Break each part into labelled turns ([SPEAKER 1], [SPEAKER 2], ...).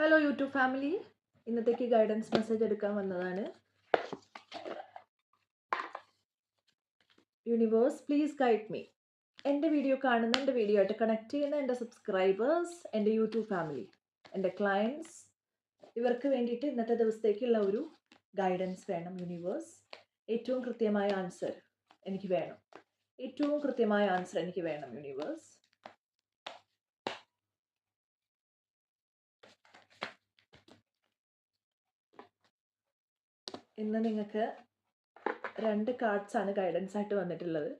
[SPEAKER 1] Hello YouTube family ഇന്നത്തേക്ക് guidance message എടുക്കാൻ വന്നതാണ്. യൂണിവേഴ്സ് പ്ലീസ് ഗൈഡ് മീ എന്റെ വീഡിയോ കാണുന്ന എന്റെ വീഡിയോ ആയിട്ട് കണക്ട് ചെയ്യുന്ന എന്റെ സബ്സ്ക്രൈബേഴ്സ് എന്റെ യൂട്യൂബ് ഫാമിലി എന്റെ ക്ലയൻസ് ഇവർക്ക് വേണ്ടിയിട്ട് ഇന്നത്തെ ദിവസത്തേക്കുള്ള ഒരു ഗൈഡൻസ് വേണം യൂണിവേഴ്സ് ഏറ്റവും കൃത്യമായ ആൻസർ എനിക്ക് വേണം. ഏറ്റവും കൃത്യമായ ആൻസർ എനിക്ക് വേണം യൂണിവേഴ്സ് ഇന്ന് നിങ്ങൾക്ക് രണ്ട് കാർഡ്സ് ആണ് ഗൈഡൻസ് ആയിട്ട് വന്നിട്ടുള്ളത്.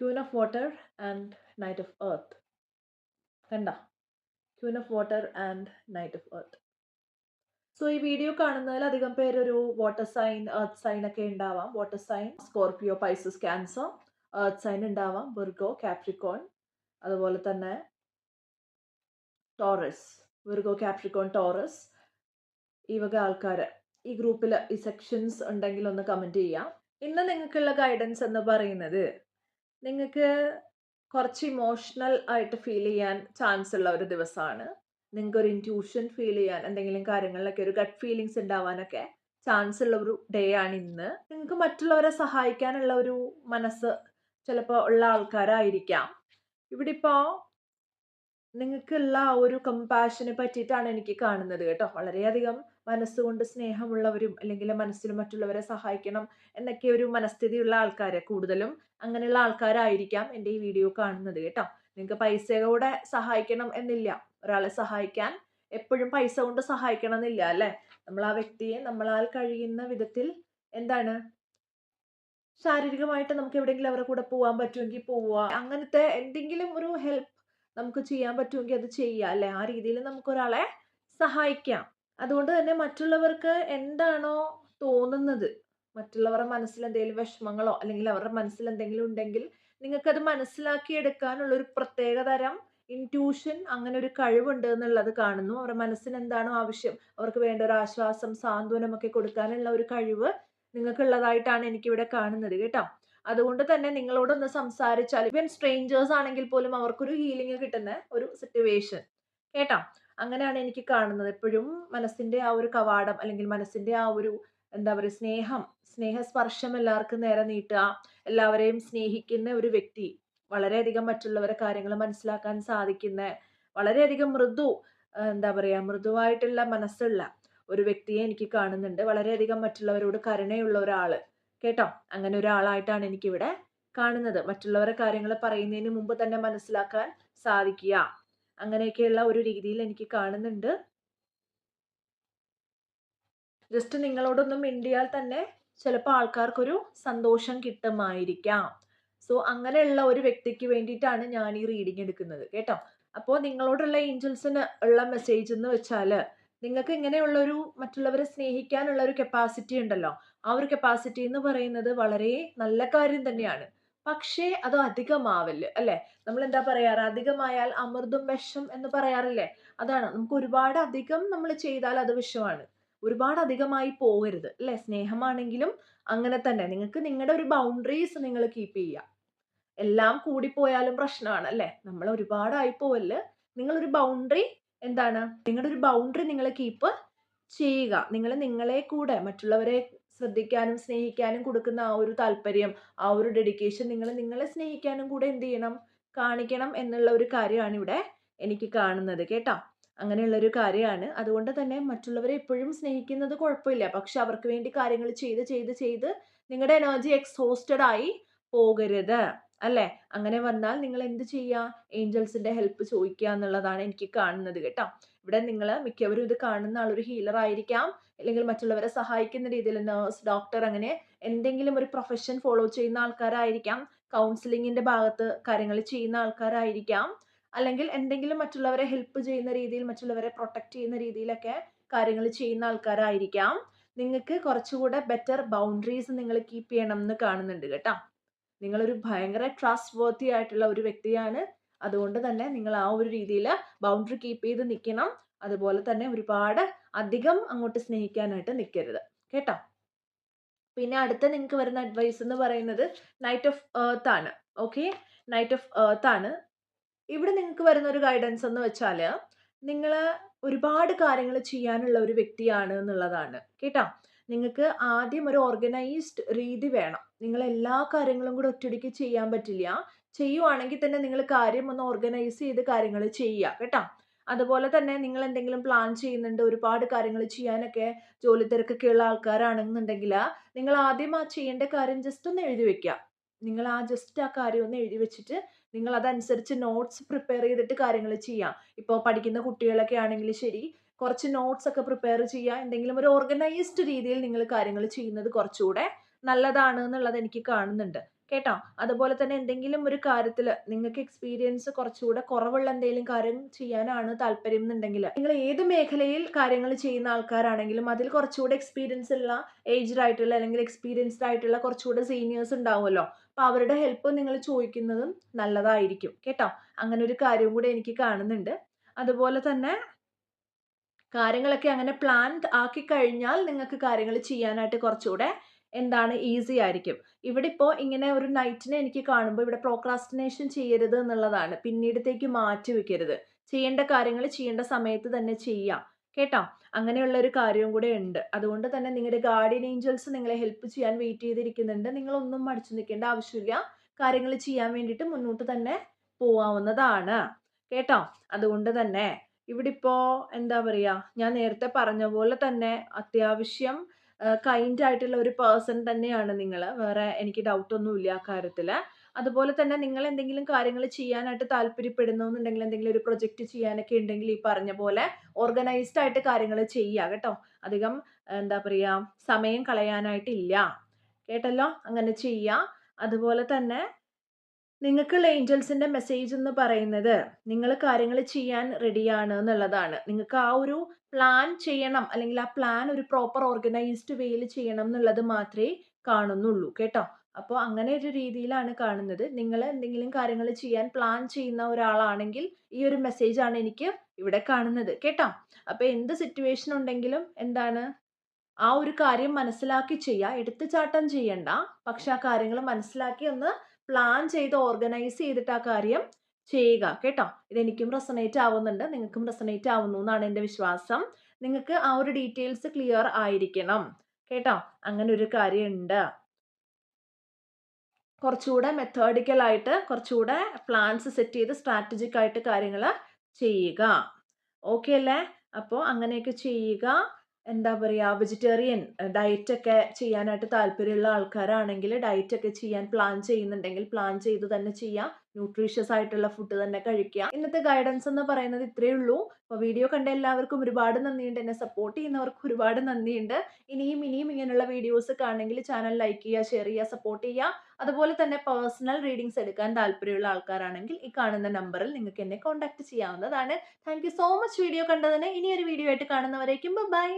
[SPEAKER 1] Queen of water and knight of earth കണ്ട? Queen of water and knight of earth so ഈ വീഡിയോ കാണുന്നതിൽ അധികം പേരൊരു വാട്ടർ സൈൻ എർത്ത് സൈൻ ഒക്കെ ഉണ്ടാവാം. Water sign Scorpio Pisces Cancer earth sign ഉണ്ടാവാം. ബുർഗോ കാപ്രിക്കോൺ അതുപോലെ തന്നെ ടോറസ് വിർഗോ കാപ്രിക്കോൺ ടോറസ് ഈ വക ആൾക്കാർ ഈ ഗ്രൂപ്പിൽ ഈ സെക്ഷൻസ് ഉണ്ടെങ്കിൽ ഒന്ന് കമന്റ് ചെയ്യാം. ഇന്ന് നിങ്ങൾക്കുള്ള ഗൈഡൻസ് എന്ന് പറയുന്നത് നിങ്ങൾക്ക് കുറച്ച് ഇമോഷണൽ ആയിട്ട് ഫീൽ ചെയ്യാൻ ചാൻസ് ഉള്ള ഒരു ദിവസമാണ്. നിങ്ങൾക്ക് ഒരു ഇന്റ്യൂഷൻ ഫീൽ ചെയ്യാൻ എന്തെങ്കിലും കാര്യങ്ങളിലൊക്കെ ഒരു ഗട്ട് ഫീലിങ്സ് ഉണ്ടാവാനൊക്കെ ചാൻസ് ഉള്ള ഒരു ഡേ ആണ് ഇന്ന്. നിങ്ങൾക്ക് മറ്റുള്ളവരെ സഹായിക്കാനുള്ള ഒരു മനസ്സ് ചിലപ്പോൾ ഉള്ള ആൾക്കാരായിരിക്കാം. ഇവിടെ ഇപ്പോൾ നിങ്ങൾക്കുള്ള ആ ഒരു കമ്പാഷനെ പറ്റിയിട്ടാണ് എനിക്ക് കാണുന്നത് കേട്ടോ. വളരെയധികം മനസ്സുകൊണ്ട് സ്നേഹമുള്ളവരും അല്ലെങ്കിൽ മനസ്സിൽ മറ്റുള്ളവരെ സഹായിക്കണം എന്നൊക്കെ ഒരു മനസ്ഥിതിയുള്ള ആൾക്കാരെ കൂടുതലും. അങ്ങനെയുള്ള ആൾക്കാരായിരിക്കാം എന്റെ ഈ വീഡിയോ കാണുന്നത് കേട്ടോ. നിങ്ങൾക്ക് പൈസ കൂടെ സഹായിക്കണം എന്നില്ല. ഒരാളെ സഹായിക്കാൻ എപ്പോഴും പൈസ കൊണ്ട് സഹായിക്കണം എന്നില്ല അല്ലേ? നമ്മൾ ആ വ്യക്തിയെ നമ്മളാൽ കഴിയുന്ന വിധത്തിൽ എന്താണ്? ശാരീരികമായിട്ട് നമുക്ക് എവിടെയെങ്കിലും അവരുടെ കൂടെ പോകാൻ പറ്റുമെങ്കിൽ പോവുക. അങ്ങനത്തെ എന്തെങ്കിലും ഒരു ഹെൽപ്പ് നമുക്ക് ചെയ്യാൻ പറ്റുമെങ്കിൽ അത് ചെയ്യാം. അല്ലേ? ആ രീതിയിൽ നമുക്കൊരാളെ സഹായിക്കാം. അതുകൊണ്ട് തന്നെ മറ്റുള്ളവർക്ക് എന്താണോ തോന്നുന്നത് മറ്റുള്ളവരുടെ മനസ്സിൽ എന്തെങ്കിലും വിഷമങ്ങളോ അല്ലെങ്കിൽ അവരുടെ മനസ്സിൽ എന്തെങ്കിലും ഉണ്ടെങ്കിൽ നിങ്ങൾക്കത് മനസ്സിലാക്കിയെടുക്കാനുള്ള ഒരു പ്രത്യേക തരം ഇന്റ്യൂഷൻ അങ്ങനെ ഒരു കഴിവുണ്ട് എന്നുള്ളത് കാണുന്നു. അവരുടെ മനസ്സിന് എന്താണോ ആവശ്യം അവർക്ക് വേണ്ട ഒരു ആശ്വാസം സാന്ത്വനമൊക്കെ കൊടുക്കാനുള്ള ഒരു കഴിവ് നിങ്ങൾക്കുള്ളതായിട്ടാണ് എനിക്കിവിടെ കാണുന്നത്. കേട്ടോ? അതുകൊണ്ട് തന്നെ നിങ്ങളോടൊന്ന് സംസാരിച്ചാൽ ഇവൻ സ്ട്രേഞ്ചേഴ്സ് ആണെങ്കിൽ പോലും അവർക്കൊരു ഹീലിംഗ് കിട്ടുന്ന ഒരു സിറ്റുവേഷൻ കേട്ടോ? അങ്ങനെയാണ് എനിക്ക് കാണുന്നത്. എപ്പോഴും മനസ്സിന്റെ ആ ഒരു കവാടം അല്ലെങ്കിൽ മനസ്സിന്റെ ആ ഒരു എന്താ പറയുക സ്നേഹം സ്നേഹസ്പർശം എല്ലാവർക്കും നേരെ നീട്ടുക എല്ലാവരെയും സ്നേഹിക്കുന്ന ഒരു വ്യക്തി വളരെയധികം മറ്റുള്ളവരെ കാര്യങ്ങൾ മനസ്സിലാക്കാൻ സാധിക്കുന്ന വളരെയധികം മൃദു എന്താ പറയുക മൃദുവായിട്ടുള്ള മനസ്സുള്ള ഒരു വ്യക്തിയെ എനിക്ക് കാണുന്നുണ്ട്. വളരെയധികം മറ്റുള്ളവരോട് കരുണയുള്ള ഒരാൾ കേട്ടോ? അങ്ങനെ ഒരാളായിട്ടാണ് എനിക്കിവിടെ കാണുന്നത്. മറ്റുള്ളവരെ കാര്യങ്ങൾ പറയുന്നതിന് മുമ്പ് തന്നെ മനസ്സിലാക്കാൻ സാധിക്കുക. അങ്ങനെയൊക്കെയുള്ള ഒരു രീതിയിൽ എനിക്ക് കാണുന്നുണ്ട്. ജസ്റ്റ് നിങ്ങളോടൊന്നും മിണ്ടിയാൽ തന്നെ ചിലപ്പോൾ ആൾക്കാർക്കൊരു സന്തോഷം കിട്ടുമായിരിക്കാം. സോ അങ്ങനെയുള്ള ഒരു വ്യക്തിക്ക് വേണ്ടിയിട്ടാണ് ഞാൻ ഈ റീഡിംഗ് എടുക്കുന്നത്. കേട്ടോ? അപ്പോൾ നിങ്ങളോടുള്ള ഏഞ്ചൽസിന് ഉള്ള മെസ്സേജ് എന്ന് വെച്ചാൽ നിങ്ങൾക്ക് ഇങ്ങനെയുള്ള ഒരു മറ്റുള്ളവരെ സ്നേഹിക്കാനുള്ള ഒരു കപ്പാസിറ്റി ഉണ്ടല്ലോ. ആ ഒരു കപ്പാസിറ്റി എന്ന് പറയുന്നത് വളരെ നല്ല കാര്യം തന്നെയാണ്. പക്ഷേ അത് അധികമാവൽ അല്ലെ? നമ്മൾ എന്താ പറയാറ്? അധികമായാൽ അമൃതും വിഷം എന്ന് പറയാറില്ലേ? അതാണ്. നമുക്ക് ഒരുപാട് അധികം നമ്മൾ ചെയ്താൽ അത് വിഷമാണ്. ഒരുപാട് അധികമായി പോകരുത് അല്ലെ? സ്നേഹമാണെങ്കിലും അങ്ങനെ തന്നെ. നിങ്ങൾക്ക് നിങ്ങളുടെ ഒരു ബൗണ്ടറീസ് നിങ്ങൾ കീപ്പ് ചെയ്യുക എല്ലാം കൂടിപ്പോയാലും പ്രശ്നമാണ് അല്ലെ? നമ്മൾ ഒരുപാടായി പോവല്ല് നിങ്ങളൊരു ബൗണ്ടറി എന്താണ്? നിങ്ങളുടെ ഒരു ബൗണ്ടറി നിങ്ങൾ കീപ്പ് ചെയ്യുക. നിങ്ങൾ നിങ്ങളെ കൂടെ മറ്റുള്ളവരെ ശ്രദ്ധിക്കാനും സ്നേഹിക്കാനും കൊടുക്കുന്ന ആ ഒരു താല്പര്യം ആ ഒരു ഡെഡിക്കേഷൻ നിങ്ങൾ നിങ്ങളെ സ്നേഹിക്കാനും കൂടെ എന്ത് ചെയ്യണം? കാണിക്കണം എന്നുള്ള ഒരു കാര്യമാണ് ഇവിടെ എനിക്ക് കാണുന്നത് കേട്ടോ. അങ്ങനെയുള്ളൊരു കാര്യമാണ്. അതുകൊണ്ട് തന്നെ മറ്റുള്ളവരെ എപ്പോഴും സ്നേഹിക്കുന്നത് കുഴപ്പമില്ല. പക്ഷെ അവർക്ക് വേണ്ടി കാര്യങ്ങൾ ചെയ്ത് ചെയ്ത് ചെയ്ത് നിങ്ങളുടെ എനർജി എക്സോസ്റ്റഡ് ആയി പോകരുത്. അല്ലേ? അങ്ങനെ വന്നാൽ നിങ്ങൾ എന്ത് ചെയ്യുക ഏഞ്ചൽസിന്റെ ഹെൽപ്പ് ചോദിക്കുക എന്നുള്ളതാണ് എനിക്ക് കാണുന്നത് കേട്ടോ. ഇവിടെ നിങ്ങൾ മിക്കവരും ഇത് കാണുന്ന ആളൊരു ഹീലർ ആയിരിക്കാം. അല്ലെങ്കിൽ മറ്റുള്ളവരെ സഹായിക്കുന്ന രീതിയിൽ നേഴ്സ് ഡോക്ടർ അങ്ങനെ എന്തെങ്കിലും ഒരു പ്രൊഫഷൻ ഫോളോ ചെയ്യുന്ന ആൾക്കാരായിരിക്കാം. കൗൺസിലിങ്ങിന്റെ ഭാഗത്ത് കാര്യങ്ങൾ ചെയ്യുന്ന ആൾക്കാരായിരിക്കാം. അല്ലെങ്കിൽ എന്തെങ്കിലും മറ്റുള്ളവരെ ഹെൽപ്പ് ചെയ്യുന്ന രീതിയിൽ മറ്റുള്ളവരെ പ്രൊട്ടക്ട് ചെയ്യുന്ന രീതിയിലൊക്കെ കാര്യങ്ങൾ ചെയ്യുന്ന ആൾക്കാരായിരിക്കാം. നിങ്ങൾക്ക് കുറച്ചുകൂടെ ബെറ്റർ ബൗണ്ടറീസ് നിങ്ങൾ കീപ്പ് ചെയ്യണം എന്ന് കാണുന്നുണ്ട് കേട്ടോ. നിങ്ങളൊരു ഭയങ്കര ട്രസ്റ്റ് വർത്തി ആയിട്ടുള്ള ഒരു വ്യക്തിയാണ്. അതുകൊണ്ട് തന്നെ നിങ്ങൾ ആ ഒരു രീതിയിൽ ബൗണ്ടറി കീപ്പ് ചെയ്ത് നിൽക്കണം അതുപോലെ തന്നെ ഒരുപാട് അധികം അങ്ങോട്ട് സ്നേഹിക്കാനായിട്ട് നിൽക്കരുത്. കേട്ടോ? പിന്നെ അടുത്ത നിങ്ങൾക്ക് വരുന്ന അഡ്വൈസ് എന്ന് പറയുന്നത് നൈറ്റ് ഓഫ് ഏർത്ത് ആണ്. ഓക്കെ നൈറ്റ് ഓഫ് ഏർത്ത് ആണ്. ഇവിടെ നിങ്ങൾക്ക് വരുന്ന ഒരു ഗൈഡൻസ് എന്ന് വെച്ചാൽ നിങ്ങൾ ഒരുപാട് കാര്യങ്ങൾ ചെയ്യാനുള്ള ഒരു വ്യക്തിയാണ് എന്നുള്ളതാണ്. കേട്ടോ? നിങ്ങൾക്ക് ആദ്യം ഒരു ഓർഗനൈസ്ഡ് രീതി വേണം. നിങ്ങൾ എല്ലാ കാര്യങ്ങളും കൂടെ ഒറ്റയടിക്ക് ചെയ്യാൻ പറ്റില്ല. ചെയ്യുവാണെങ്കിൽ തന്നെ നിങ്ങൾ കാര്യം ഒന്ന് ഓർഗനൈസ് ചെയ്ത് കാര്യങ്ങൾ ചെയ്യുക കേട്ടോ. അതുപോലെ തന്നെ നിങ്ങൾ എന്തെങ്കിലും പ്ലാൻ ചെയ്യുന്നുണ്ട് ഒരുപാട് കാര്യങ്ങൾ ചെയ്യാനൊക്കെ ജോലി തിരക്കൊക്കെ ഉള്ള ആൾക്കാരാണെന്നുണ്ടെങ്കിൽ നിങ്ങൾ ആദ്യം ആ ചെയ്യേണ്ട കാര്യം ജസ്റ്റ് ഒന്ന് എഴുതി വെക്കുക. നിങ്ങൾ ആ ജസ്റ്റ് ആ കാര്യം ഒന്ന് എഴുതി വെച്ചിട്ട് നിങ്ങൾ അതനുസരിച്ച് നോട്ട്സ് പ്രിപ്പയർ ചെയ്തിട്ട് കാര്യങ്ങൾ ചെയ്യാം. ഇപ്പോൾ പഠിക്കുന്ന കുട്ടികളൊക്കെ ആണെങ്കിൽ ശരി കുറച്ച് നോട്ട്സ് ഒക്കെ പ്രിപ്പയർ ചെയ്യുക. എന്തെങ്കിലും ഒരു ഓർഗനൈസ്ഡ് രീതിയിൽ നിങ്ങൾ കാര്യങ്ങൾ ചെയ്യുന്നത് കുറച്ചുകൂടെ നല്ലതാണ് എന്നുള്ളത് എനിക്ക് കാണുന്നുണ്ട്. കേട്ടോ? അതുപോലെ തന്നെ എന്തെങ്കിലും ഒരു കാര്യത്തിൽ നിങ്ങൾക്ക് എക്സ്പീരിയൻസ് കുറച്ചുകൂടെ കുറവുള്ള എന്തെങ്കിലും കാര്യം ചെയ്യാനാണ് താല്പര്യം എന്നുണ്ടെങ്കിൽ നിങ്ങൾ ഏത് മേഖലയിൽ കാര്യങ്ങൾ ചെയ്യുന്ന ആൾക്കാരാണെങ്കിലും അതിൽ കുറച്ചുകൂടെ എക്സ്പീരിയൻസ് ഉള്ള ഏജ്ഡ് ആയിട്ടുള്ള അല്ലെങ്കിൽ എക്സ്പീരിയൻസ്ഡ് ആയിട്ടുള്ള കുറച്ചുകൂടെ സീനിയേഴ്സ് ഉണ്ടാവുമല്ലോ. അപ്പോൾ അവരുടെ ഹെൽപ്പ് നിങ്ങൾ ചോദിക്കുന്നതും നല്ലതായിരിക്കും. കേട്ടോ? അങ്ങനെ ഒരു കാര്യവും കൂടെ എനിക്ക് കാണുന്നുണ്ട്. അതുപോലെ തന്നെ കാര്യങ്ങളൊക്കെ അങ്ങനെ പ്ലാൻ ആക്കി കഴിഞ്ഞാൽ നിങ്ങൾക്ക് കാര്യങ്ങൾ ചെയ്യാനായിട്ട് കുറച്ചുകൂടെ എന്താണ് ഈസി ആയിരിക്കും. ഇവിടെ ഇപ്പോൾ ഇങ്ങനെ ഒരു നൈറ്റിനെ എനിക്ക് കാണുമ്പോൾ ഇവിടെ പ്രോക്രാസ്റ്റിനേഷൻ ചെയ്യരുത് എന്നുള്ളതാണ്. പിന്നീടത്തേക്ക് മാറ്റി വെക്കരുത്. ചെയ്യേണ്ട കാര്യങ്ങൾ ചെയ്യേണ്ട സമയത്ത് തന്നെ ചെയ്യാം. കേട്ടോ? അങ്ങനെയുള്ള ഒരു കാര്യവും കൂടെ ഉണ്ട്. അതുകൊണ്ട് തന്നെ നിങ്ങളുടെ ഗാർഡിയൻ ഏഞ്ചൽസ് നിങ്ങളെ ഹെൽപ്പ് ചെയ്യാൻ വെയിറ്റ് ചെയ്തിരിക്കുന്നുണ്ട്. നിങ്ങളൊന്നും മടിച്ചു നിൽക്കേണ്ട ആവശ്യമില്ല. കാര്യങ്ങൾ ചെയ്യാൻ വേണ്ടിയിട്ട് മുന്നോട്ട് തന്നെ പോവാവുന്നതാണ്. കേട്ടോ? അതുകൊണ്ട് തന്നെ ഇവിടെ ഇപ്പോ എന്താ പറയുക ഞാൻ നേരത്തെ പറഞ്ഞ പോലെ തന്നെ അത്യാവശ്യം കൈൻഡ് ആയിട്ടുള്ള ഒരു പേഴ്സൺ തന്നെയാണ് നിങ്ങൾ വേറെ എനിക്ക് ഡൗട്ടൊന്നുമില്ല ആ കാര്യത്തിൽ അതുപോലെ തന്നെ നിങ്ങൾ എന്തെങ്കിലും കാര്യങ്ങൾ ചെയ്യാനായിട്ട് താല്പര്യപ്പെടുന്നു എന്നുണ്ടെങ്കിൽ എന്തെങ്കിലും ഒരു പ്രൊജക്റ്റ് ചെയ്യാനൊക്കെ ഉണ്ടെങ്കിൽ ഈ പറഞ്ഞ പോലെ ഓർഗനൈസ്ഡ് ആയിട്ട് കാര്യങ്ങൾ ചെയ്യുക കേട്ടോ. അധികം എന്താ പറയുക സമയം കളയാനായിട്ടില്ല. കേട്ടല്ലോ? അങ്ങനെ ചെയ്യുക അതുപോലെ തന്നെ നിങ്ങൾക്കുള്ള ഏഞ്ചൽസിന്റെ മെസ്സേജ് എന്ന് പറയുന്നത് നിങ്ങൾ കാര്യങ്ങൾ ചെയ്യാൻ റെഡിയാണ് എന്നുള്ളതാണ്. നിങ്ങൾക്ക് ആ ഒരു പ്ലാൻ ചെയ്യണം അല്ലെങ്കിൽ ആ പ്ലാൻ ഒരു പ്രോപ്പർ ഓർഗനൈസ്ഡ് വേയിൽ ചെയ്യണം എന്നുള്ളത് മാത്രമേ കാണുന്നുള്ളൂ കേട്ടോ? അപ്പോൾ അങ്ങനെ ഒരു രീതിയിലാണ് കാണുന്നത്. നിങ്ങൾ എന്തെങ്കിലും കാര്യങ്ങൾ ചെയ്യാൻ പ്ലാൻ ചെയ്യുന്ന ഒരാളാണെങ്കിൽ ഈ ഒരു മെസ്സേജ് ആണ് എനിക്ക് ഇവിടെ കാണുന്നത് കേട്ടോ? അപ്പോൾ എന്ത് സിറ്റുവേഷൻ ഉണ്ടെങ്കിലും എന്താണ്? ആ ഒരു കാര്യം മനസ്സിലാക്കി ചെയ്യുക. എടുത്തുചാട്ടം ചെയ്യണ്ട പക്ഷെ ആ കാര്യങ്ങൾ മനസ്സിലാക്കി ഒന്ന് പ്ലാൻ ചെയ്ത് ഓർഗനൈസ് ചെയ്തിട്ട് ആ കാര്യം ചെയ്യുക കേട്ടോ? ഇതെനിക്കും റെസണേറ്റ് ആവുന്നുണ്ട് നിങ്ങൾക്കും റെസണേറ്റ് ആവുന്നു എന്നാണ് എന്റെ വിശ്വാസം. നിങ്ങൾക്ക് ആ ഒരു ഡീറ്റെയിൽസ് ക്ലിയർ ആയിരിക്കണം കേട്ടോ? അങ്ങനെ ഒരു കാര്യമുണ്ട്. കുറച്ചുകൂടെ മെത്തേഡിക്കലായിട്ട് കുറച്ചുകൂടെ പ്ലാൻസ് സെറ്റ് ചെയ്ത് സ്ട്രാറ്റജിക് ആയിട്ട് കാര്യങ്ങൾ ചെയ്യുക. ഓക്കെ അല്ലേ? അപ്പോൾ അങ്ങനെയൊക്കെ ചെയ്യുക. എന്താ പറയുക വെജിറ്റേറിയൻ ഡയറ്റൊക്കെ ചെയ്യാനായിട്ട് താല്പര്യമുള്ള ആൾക്കാരാണെങ്കിൽ ഡയറ്റൊക്കെ ചെയ്യാൻ പ്ലാൻ ചെയ്യുന്നുണ്ടെങ്കിൽ പ്ലാൻ ചെയ്ത് തന്നെ ചെയ്യാം. ന്യൂട്രീഷ്യസ് ആയിട്ടുള്ള ഫുഡ് തന്നെ കഴിക്കുക. ഇന്നത്തെ ഗൈഡൻസ് എന്ന് പറയുന്നത് ഇത്രയേ ഉള്ളൂ. അപ്പോൾ വീഡിയോ കണ്ട എല്ലാവർക്കും ഒരുപാട് നന്ദിയുണ്ട്. എന്നെ സപ്പോർട്ട് ചെയ്യുന്നവർക്ക് ഒരുപാട് നന്ദിയുണ്ട്. ഇനിയും ഇനിയും ഇങ്ങനെയുള്ള വീഡിയോസ് കാണണമെങ്കിൽ ചാനൽ ലൈക്ക് ചെയ്യുക ഷെയർ ചെയ്യുക സപ്പോർട്ട് ചെയ്യുക. അതുപോലെ തന്നെ പേഴ്സണൽ റീഡിങ്സ് എടുക്കാൻ താല്പര്യമുള്ള ആൾക്കാരാണെങ്കിൽ ഈ കാണുന്ന നമ്പറിൽ നിങ്ങൾക്ക് എന്നെ കോൺടാക്ട് ചെയ്യാവുന്നതാണ്. താങ്ക് സോ മച്ച് വീഡിയോ കണ്ടതിന് ഇനി ഒരു വീഡിയോ ആയിട്ട് കാണുന്നവരേക്കും. ബൈ